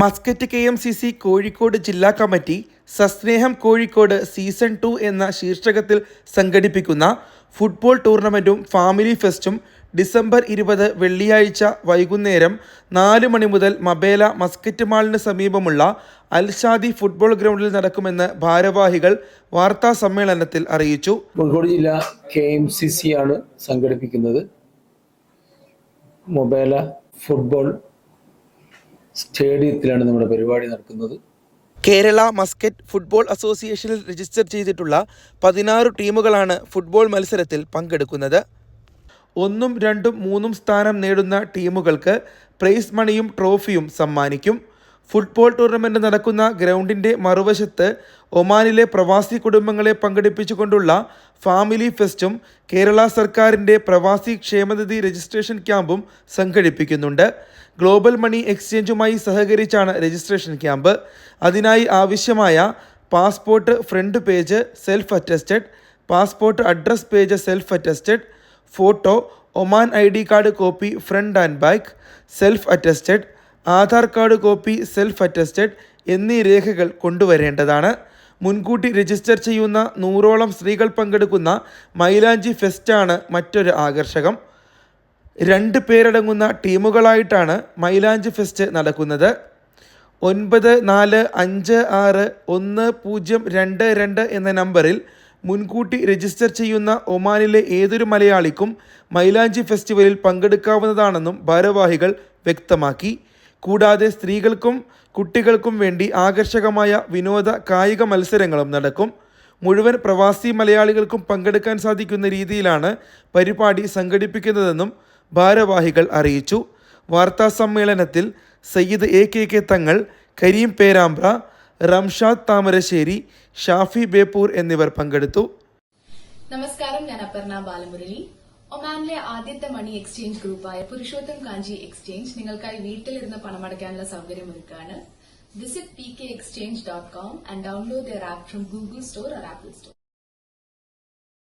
Muscat K M C C Kozhikode ജില്ലാ committee സസ്നേഹം Kozhikode season two എന്ന ശീർഷകത്തിൽ സംഘടിപ്പിക്കുന്ന ഫുട്ബോൾ ടൂർണമെന്റും ഫാമിലി ഫെസ്റ്റും ഡിസംബർ ഇരുപത് വെള്ളിയാഴ്ച വൈകുന്നേരം നാല് മണി മുതൽ മബേല മസ്കറ്റ് മാളിന് സമീപമുള്ള അൽഷാദി ഫുട്ബോൾ ഗ്രൗണ്ടിൽ നടക്കുമെന്ന് ഭാരവാഹികൾ വാർത്താ സമ്മേളനത്തിൽ അറിയിച്ചു. കോഴിക്കോട് ജില്ല കെ എം സി സി ആണ് സംഘടിപ്പിക്കുന്നത്. മൊബൈല ഫുട്ബോൾ സ്റ്റേഡിയത്തിലാണ് നമ്മുടെ പരിപാടി നടക്കുന്നത്. കേരള മസ്കറ്റ് ഫുട്ബോൾ അസോസിയേഷനിൽ രജിസ്റ്റർ ചെയ്തിട്ടുള്ള പതിനാറ് ടീമുകളാണ് ഫുട്ബോൾ മത്സരത്തിൽ പങ്കെടുക്കുന്നത്. ഒന്നും രണ്ടും മൂന്നും സ്ഥാനം നേടുന്ന ടീമുകൾക്ക് പ്രൈസ് മണിയും ട്രോഫിയും സമ്മാനിക്കും. ഫുട്ബോൾ ടൂർണമെന്റ് നടക്കുന്ന ഗ്രൗണ്ടിന്റെ മറുവശത്ത് ഒമാനിലെ പ്രവാസി കുടുംബങ്ങളെ പങ്കെടുപ്പിച്ചുകൊണ്ടുള്ള ഫാമിലി ഫെസ്റ്റും കേരള സർക്കാരിന്റെ പ്രവാസി ക്ഷേമനിധി രജിസ്ട്രേഷൻ ക്യാമ്പും സംഘടിപ്പിക്കുന്നുണ്ട്. ഗ്ലോബൽ മണി എക്സ്ചേഞ്ചുമായി സഹകരിച്ചാണ് രജിസ്ട്രേഷൻ ക്യാമ്പ്. അതിനായി ആവശ്യമായ passport front page self attested passport address page self attested photo Oman I D card copy front and back self attested Aadhaar card copy self attested എന്നീ രേഖകൾ കൊണ്ടുവരേണ്ടതാണ്. മുൻകൂട്ടി രജിസ്റ്റർ ചെയ്യുന്ന നൂറോളം സ്ത്രീകൾ പങ്കെടുക്കുന്ന മൈലാഞ്ചി ഫെസ്റ്റാണ് മറ്റൊരു ആകർഷകം. രണ്ട് പേരടങ്ങുന്ന ടീമുകളായിട്ടാണ് മൈലാഞ്ചി ഫെസ്റ്റ് നടക്കുന്നത്. ഒൻപത് നാല് അഞ്ച് ആറ് ഒന്ന് പൂജ്യം രണ്ട് രണ്ട് എന്ന നമ്പറിൽ മുൻകൂട്ടി രജിസ്റ്റർ ചെയ്യുന്ന ഒമാനിലെ ഏതൊരു മലയാളിക്കും മൈലാഞ്ചി ഫെസ്റ്റിവലിൽ പങ്കെടുക്കാവുന്നതാണെന്നും ഭാരവാഹികൾ വ്യക്തമാക്കി. കൂടാതെ സ്ത്രീകൾക്കും കുട്ടികൾക്കും വേണ്ടി ആകർഷകമായ വിനോദ കായിക മത്സരങ്ങളും നടക്കും. മുഴുവൻ പ്രവാസി മലയാളികൾക്കും പങ്കെടുക്കാൻ സാധിക്കുന്ന രീതിയിലാണ് പരിപാടി സംഘടിപ്പിക്കുന്നതെന്നും ഭാരവാഹികൾ അറിയിച്ചു. വാർത്താ സമ്മേളനത്തിൽ സയ്യിദ് എ കെ കെ തങ്ങൾ കരീം പേരാമ്പ്ര റംഷാദ് താമരശ്ശേരി ഷാഫി ബേപ്പൂർ എന്നിവർ പങ്കെടുത്തു. നമസ്കാരം ഞാൻ അപർണ ബാലമുരളി. ഒമാനിലെ ആദ്യത്തെ മണി എക്സ്ചേഞ്ച് ഗ്രൂപ്പായ പുരുഷോത്തം കാഞ്ചി എക്സ്ചേഞ്ച് നിങ്ങൾക്കായി വീട്ടിലിരുന്ന് പണമടയ്ക്കാനുള്ള സൗകര്യം ഒരുക്കാണ്. Visit P K exchange dot com and download their app from Google store Apple store